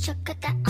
chuck at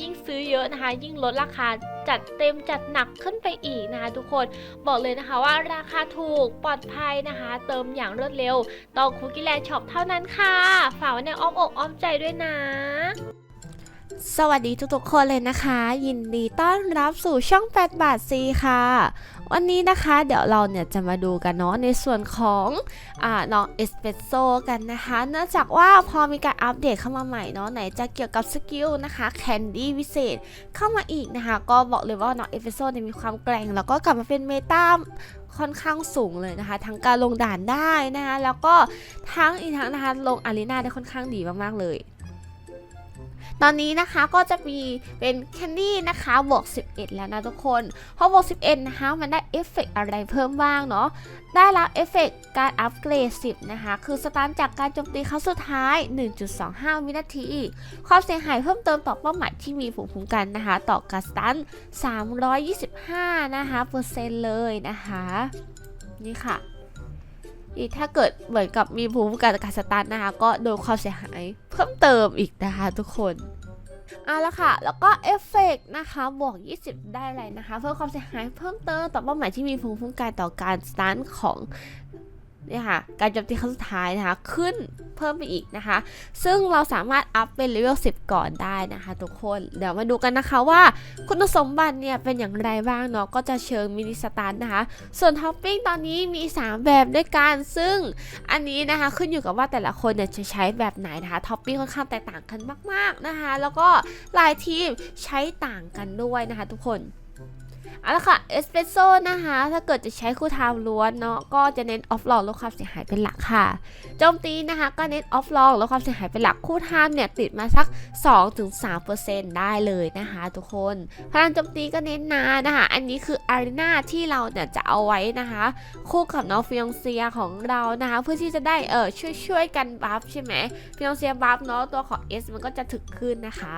ยิ่งซื้อเยอะนะคะ ยิ่งลดราคาจัดเต็มจัดหนักขึ้นไปอีกนะคะ ทุกคนบอกเลยนะคะว่าราคาถูกปลอดภัยนะคะ เติมอย่างรวดเร็วต้องคุกกี้แลนด์ช็อปเท่านั้นค่ะ ฝากไว้ในอ้อมอกอ้อมใจด้วยนะสวัสดีทุกๆคนเลยนะคะ ยินดีต้อนรับสู่ช่อง 8 บาทซีค่ะ วันนี้นะคะเดี๋ยวเราเนี่ยจะมาดูกันเนาะในส่วนของอ่าน้องเอสเปรสโซกันนะคะ เนื่องจากว่าพอมีการอัปเดตเข้ามาใหม่เนาะไหนจะเกี่ยวกับสกิลนะคะแคนดี้วิเศษเข้ามาอีกนะคะ ก็บอกเลยว่าน้องเอสเปรสโซเนี่ยมีความแกร่ง แล้วก็กลับมาเป็นเมตาค่อนข้างสูงเลยนะคะ ทั้งการลงด่านได้นะคะ แล้วก็ทั้งอีกทั้งนะคะลงอารีนาได้ค่อนข้างดีมากๆเลย ตอนนี้นะคะก็จะมีเป็นแคนดี้นะคะบวก 11 แล้วนะทุกคนพอบวก 11 นะคะมันได้เอฟเฟกต์อะไรเพิ่มบ้างเนาะได้รับเอฟเฟกต์การอัปเกรด 10 นะคะ คือสตาร์ทจากการโจมตีครั้งสุดท้าย 1.25 วินาที ความเสียหายเพิ่มเติมต่อเป้าหมายที่มีภูมิคุ้มกันนะคะ ต่อการสตัน325 นะคะเปอร์เซ็นต์เลยนะคะ นี่ค่ะ อีกถ้าเกิดเหมือนกับมีภูมิคุ้มกันจากการสตาร์ทนะคะ ก็โดนความเสียหายเพิ่มเติมอีกนะคะทุกคนเอาละค่ะ แล้วก็เอฟเฟกต์นะคะ บวก 20 ได้อะไรนะคะ เพิ่มความเสียหายเพิ่มเติมต่อเป้าหมายที่มีภูมิคุ้มกันต่อการสตาร์ทของ นี่ยค่ะการโจมตีครั้งสุดท้ายนะคะขึ้นเพิ่มไปอีกนะคะ ซึ่งเราสามารถอัพเป็นเลเวล 10 ก่อนได้นะคะทุกคนเดี๋ยวมาดูกันนะคะว่าคุณสมบัติเนี่ยเป็นอย่างไรบ้างเนาะก็จะเชิงมินิสตาร์นะคะ ส่วนท็อปปิ้งตอนนี้มี 3 แบบด้วยกันซึ่งอันนี้นะคะขึ้นอยู่กับว่าแต่ละคนเนี่ยจะใช้แบบไหนนะคะท็อปปิ้งค่อนข้างแตกต่างกันมาก ๆนะคะ แล้วก็หลายทีมใช้ต่างกันด้วยนะคะทุกคน เอาละค่ะ เอสเปรสโซ่นะคะ ถ้าเกิดจะใช้คู่ไทม์ล้วนเนาะ ก็จะเน้นออฟลองลดความเสียหายเป็นหลักค่ะ โจมตีนะคะ ก็เน้นออฟลองลดความเสียหายเป็นหลัก คู่ไทม์เนี่ยติดมาสัก 2-3%ได้เลยนะคะทุกคน พลังโจมตีก็เน้นนานะคะ อันนี้คืออารีนาที่เราเนี่ยจะเอาไว้นะคะ คู่กับน้องฟิองเซียของเรานะคะ เพื่อที่จะได้เออช่วยช่วยกันบัฟใช่ไหมฟิองเซียบัฟเนาะ ตัวของ S มันก็จะถึกขึ้นนะคะ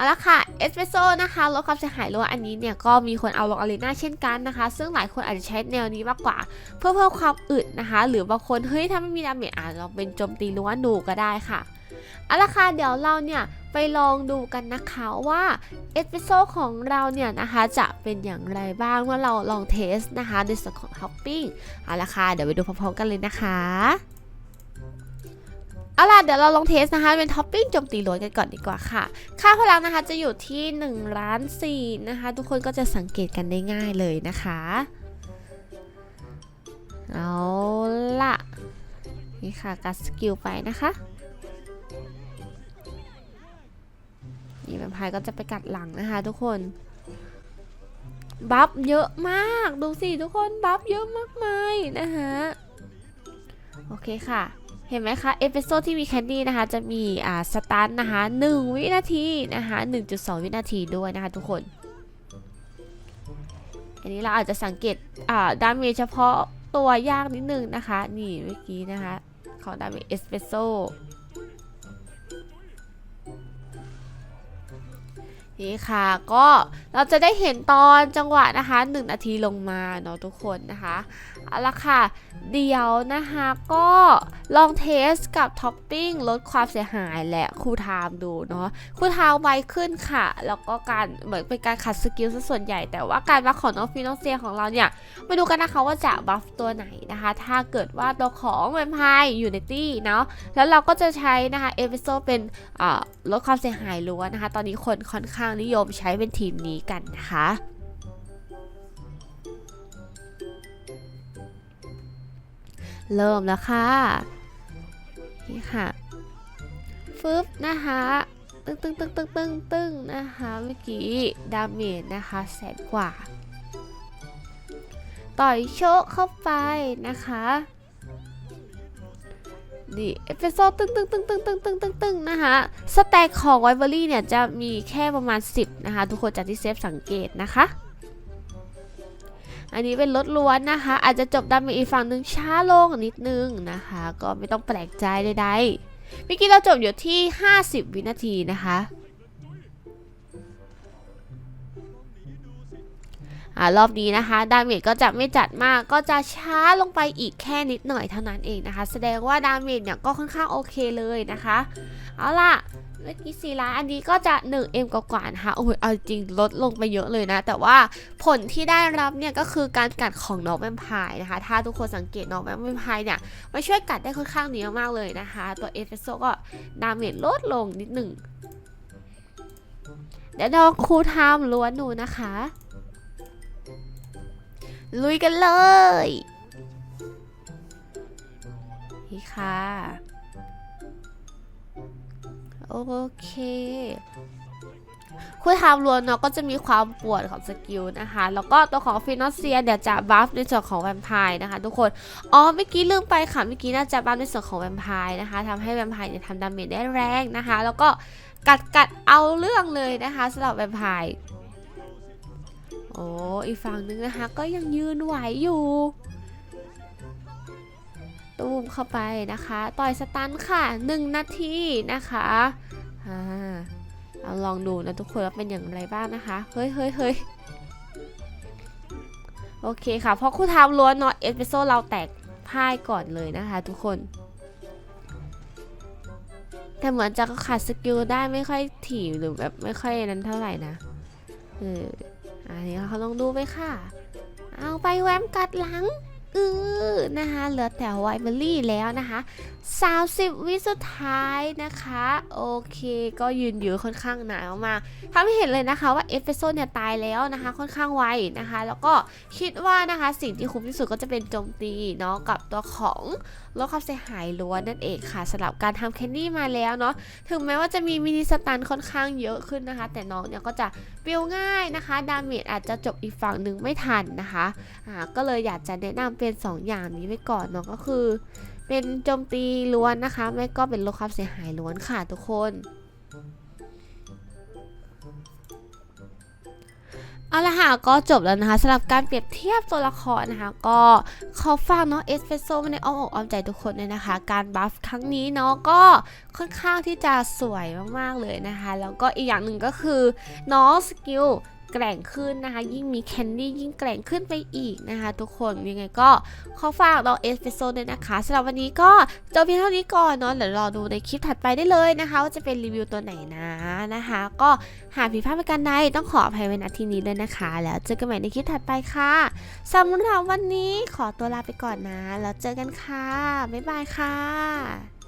เอาละค่ะเอสเปรสโซ่นะคะลดความเสียหายล้วอันนี้เนี่ยก็มีคนเอาลงอารีนาเช่นกันนะคะ ซึ่งหลายคนอาจจะใช้แนวนี้มากกว่า เพื่อเพิ่มความอึดนะคะ หรือบางคนเฮ้ยถ้าไม่มีดาเมจอาจจะลองเป็นโจมตีล้วนดูก็ได้ค่ะเอาละค่ะเดี๋ยวเราเนี่ยไปลองดูกันนะคะว่าเอสเปรสโซ่ของเราเนี่ยนะคะจะเป็นอย่างไรบ้างเมื่อเราลองเทสนะคะในส่วนของท็อปปิ้งเอาละค่ะเดี๋ยวไปดูพร้อมๆกันเลยนะคะ เอาล่ะเดี๋ยวเราลองเทสนะคะเป็นท็อปปิ้งโจมตีล้วนกันก่อนดีกว่าค่ะ ค่าพลังนะคะจะอยู่ที่1ล้าน4นะคะ ทุกคนก็จะสังเกตกันได้ง่ายเลยนะคะ เอาล่ะ นี่ค่ะกัดสกิลไปนะคะนี่แวมไพร์ก็จะไปกัดหลังนะคะ ทุกคนบัฟเยอะมากดูสิทุกคนบัฟเยอะมากมายนะคะโอเคค่ะ เห็นไหมคะ เอสเปรสโซ่ที่มีแคนดี้นะคะ จะมีอ่าสตาร์ทนะคะ1วินาทีนะคะ1.2 วินาทีด้วยนะคะทุกคน อันนี้เราอาจจะสังเกตอ่าดาเมจเฉพาะตัวยากนิดนึงนะคะ นี่เมื่อกี้นะคะ ของดาเมจเอสเปรสโซ่นี่ค่ะก็เราจะได้เห็นตอนจังหวะนะคะ 1 นาทีลงมาเนาะทุกคนนะคะเอาละค่ะ เดี๋ยวนะคะก็ลองเทสกับท็อปปิ้งลดความเสียหายและคูลไทม์ดูเนาะคูลไทม์ไวขึ้นค่ะ แล้วก็การเหมือนเป็นการขัดสกิลซะส่วนใหญ่ แต่ว่าการบัฟของน้องฟินองเซียของเราเนี่ยมาดูกันนะคะว่าจะบัฟตัวไหนนะคะ ถ้าเกิดว่าตัวของแวมไพร์อยู่ในตี้เนาะแล้วเราก็จะใช้นะคะเอเวโซเป็นลดความเสียหายล้วนนะคะ ตอนนี้คนค่อนข้างนิยมใช้เป็นทีมนี้กันนะคะ เริ่มแล้วค่ะ นี่ค่ะ ฟึบนะคะตึ้งตึ้งตึ้งตึ้งตึ้งตึ้งนะคะเมื่อกี้ดาเมจนะคะแสนกว่า ต่อยโชกเข้าไปนะคะนี่เอฟเฟโซตึ้งตึ้งตึ้งตึ้งตึ้งตึ้งตึ้งตึ้งนะคะสแต็กของไวเบอรี่เนี่ยจะมีแค่ประมาณ 10 นะคะ ทุกคนจากที่เซฟสังเกตนะคะ อันนี้เป็นรถล้วนนะคะ อาจจะจบดาเมจอีกฝั่งหนึ่งช้าลงนิดนึงนะคะ ก็ไม่ต้องแปลกใจใดๆเมื่อกี้เราจบอยู่ที่ 50 วินาทีนะคะอ่ารอบนี้นะคะดาเมจก็จะไม่จัดมากก็จะช้าลงไปอีกแค่นิดหน่อยเท่านั้นเองนะคะ แสดงว่าดาเมจเนี่ยก็ค่อนข้างโอเคเลยนะคะ เอาล่ะ เมื่อกี้สีล้านอันนี้ก็จะ 1M กว่าๆนะคะโอ้ยเอาจริงลดลงไปเยอะเลยนะ แต่ว่าผลที่ได้รับเนี่ยก็คือการกัดของน้องแวมไพร์นะคะ ถ้าทุกคนสังเกตน้องแวมไพร์เนี่ยมาช่วยกัดได้ค่อนข้างดียมากเลยนะคะ ตัวเอฟเฟโซก็ดาเมจลดลงนิดหนึ่งเดี๋ยวน้องครูทามล้วนหนูนะคะ ลุยกันเลย นี่ค่ะ โอเค คู่ทามล้วนเนาะก็จะมีความปวดของสกิลนะคะ แล้วก็ตัวของฟินอสเซียเดี๋ยวจะบัฟในส่วนของแวมไพร์นะคะ ทุกคน อ๋อเมื่อกี้ลืมไปค่ะเมื่อกี้น่าจะบัฟในส่วนของแวมไพร์นะคะทำให้แวมไพร์เนี่ยทำดาเมจได้แรงนะคะ แล้วก็กัดกัดเอาเรื่องเลยนะคะสำหรับแวมไพร์โอ้อีกฝั่งนึงนะคะ ก็ยังยืนไหวอยู่ มเข้าไปนะคะ ต่อยสตันค่ะ 1 นาทีนะคะอ่าเอาลองดูนะทุกคนว่าเป็นอย่างไรบ้างนะคะ เฮ้ยเฮ้ยเฮ้ยโอเคค่ะ เพราะคู่ทามล้วนเนาะเอสเปโซเราแตกพ่ายก่อนเลยนะคะทุกคน แต่เหมือนจะขาดสกิลได้ไม่ค่อยถี่หรือแบบไม่ค่อยนั้นเท่าไหร่นะเอออันนี้เขาลองดูไปค่ะ เอาไปแวมกัดหลัง อือนะคะเหลือแต่ไวเบอรี่แล้วนะคะ30 วิสุดท้ายนะคะ โอเคก็ยืนอยู่ค่อนข้างหนาวมากทำให้เห็นเลยนะคะว่าเอฟเฟโซเนี่ยตายแล้วนะคะ ค่อนข้างไวนะคะ แล้วก็คิดว่านะคะสิ่งที่คุ้มที่สุดก็จะเป็นโจมตีเนาะกับตัวของลดความเสียหายล้วนนั่นเองค่ะสำหรับการทำแคนดี้มาแล้วเนาะถึงแม้ว่าจะมีมินิสตันค่อนข้างเยอะขึ้นนะคะ แต่น้องเนี่ยก็จะเปรียวง่ายนะคะ ดาเมจอาจจะจบอีกฝั่งหนึ่งไม่ทันนะคะอ่าก็เลยอยากจะแนะนำเป็น2ออย่างนี้ไว้ก่อนเนาะก็คือ เป็นโจมตีล้วนนะคะ ไม่ก็เป็นลดความเสียหายล้วนค่ะทุกคนเอาละค่ะก็จบแล้วนะคะสำหรับการเปรียบเทียบตัวละครนะคะ ก็ขอฝากเนาะเอสเปรสโซ่ในอ้อมอกอ้อมใจทุกคนเลยนะคะ การบัฟครั้งนี้เนาะก็ค่อนข้างที่จะสวยมากๆเลยนะคะ แล้วก็อีกอย่างหนึ่งก็คือน้องสกิล แกร่งขึ้นนะคะ ยิ่งมีแคนดี้ยิ่งแกร่งขึ้นไปอีกนะคะ ทุกคนยังไงก็ขอฝากน้องเอสเปรสโซ่ด้วยนะคะสำหรับวันนี้ก็จบเพียงเท่านี้ก่อนเนาะเดี๋ยวรอดูในคลิปถัดไปได้เลยนะคะ ว่าจะเป็นรีวิวตัวไหนนะนะคะ ก็หากผิดพลาดประการใดต้องขออภัยไว้ณที่นี้ด้วยนะคะ แล้วเจอกันใหม่ในคลิปถัดไปค่ะสำหรับวันนี้ขอตัวลาไปก่อนนะ แล้วเจอกันค่ะบ๊ายบายค่ะ